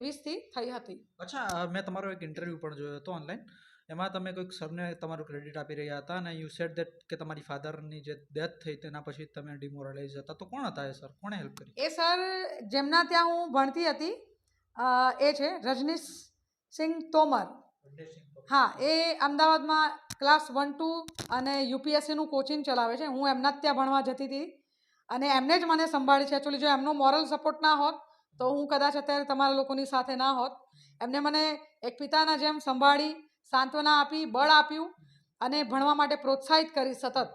વીસથી થઈ હતી. અચ્છા મેં તમારો એક ઇન્ટરવ્યૂ પણ જોયો હતો ઓનલાઈન એમાં તમે કોઈક સરને તમારું ક્રેડિટ આપી રહ્યા હતા અને યુ સેડ દેટ કે તમારી ફાધરની જે ડેથ થઈ તેના પછી તમે ડિમોરલાઇઝ હતા. તો કોણ હતા એ સર કોણે હેલ્પ કરી? એ સર જેમના ત્યાં હું ભણતી હતી એ છે રજનીશ સિંહ તોમર. હા એ અમદાવાદમાં ક્લાસ વન ટુ અને યુપીએસસીનું કોચિંગ ચલાવે છે. હું એમના જ ત્યાં ભણવા જતી હતી. અને એમને જ મને સંભાળી છે. એકચ્યુઅલી જો એમનો મોરલ સપોર્ટ ના હોત તો હું કદાચ અત્યારે તમારા લોકોની સાથે ના હોત. એમને મને એક પિતાના જેમ સંભાળી, સાંત્વના આપી, બળ આપ્યું અને ભણવા માટે પ્રોત્સાહિત કરી સતત.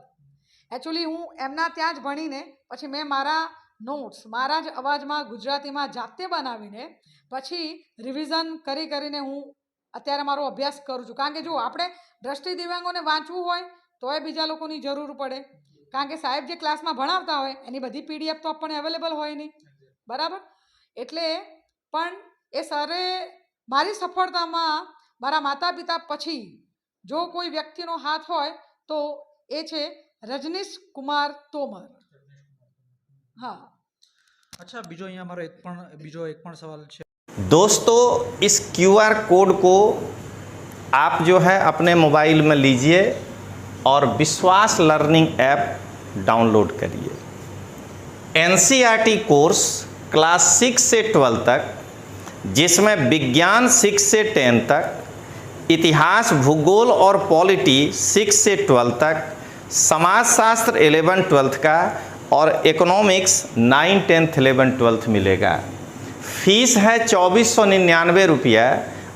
એકચ્યુઅલી હું એમના ત્યાં જ ભણીને, પછી મેં મારા નોટ્સ મારા જ અવાજમાં ગુજરાતીમાં જાતે બનાવીને, પછી રિવિઝન કરી કરીને હું અત્યારે મારો અભ્યાસ કરું છું. કારણ કે જો આપણે દ્રષ્ટિ દિવ્યાંગોને વાંચવું હોય, તોય બીજા લોકોની જરૂર પડે. કારણ કે સાહેબ જે ક્લાસમાં ભણાવતા હોય, એની બધી પીડીએફ તો આપણને અવેલેબલ હોય નહીં. બરાબર? એટલે પણ એ સરે મારી સફળતામાં મારા માતા પિતા પછી જો કોઈ વ્યક્તિનો હાથ હોય તો એ છે રજનીશ કુમાર તોમર હા અચ્છા બીજો અહીંયા મારો એક પણ બીજો એક પણ સવાલ છે दोस्तों इस क्यूआर कोड को आप जो है अपने मोबाइल में लीजिए और विश्वास लर्निंग ऐप डाउनलोड करिए एन कोर्स क्लास सिक्स से ट्वेल्व तक, जिसमें विज्ञान सिक्स से टेन तक, इतिहास, भूगोल और पॉलिटी सिक्स से ट्वेल्व तक, समाजशास्त्र एलेवन ट्वेल्थ का और economics nine, tenth eleven twelfth मिलेगा। फ़ीस है चौबीस सौ निन्यानवे रुपया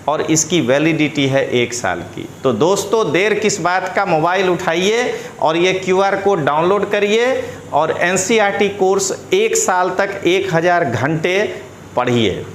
और इसकी वैलिडिटी है एक साल की। तो दोस्तों, देर किस बात का? मोबाइल उठाइए और ये क्यूआर कोड डाउनलोड करिए और एन कोर्स एक साल तक एक हज़ार घंटे पढ़िए।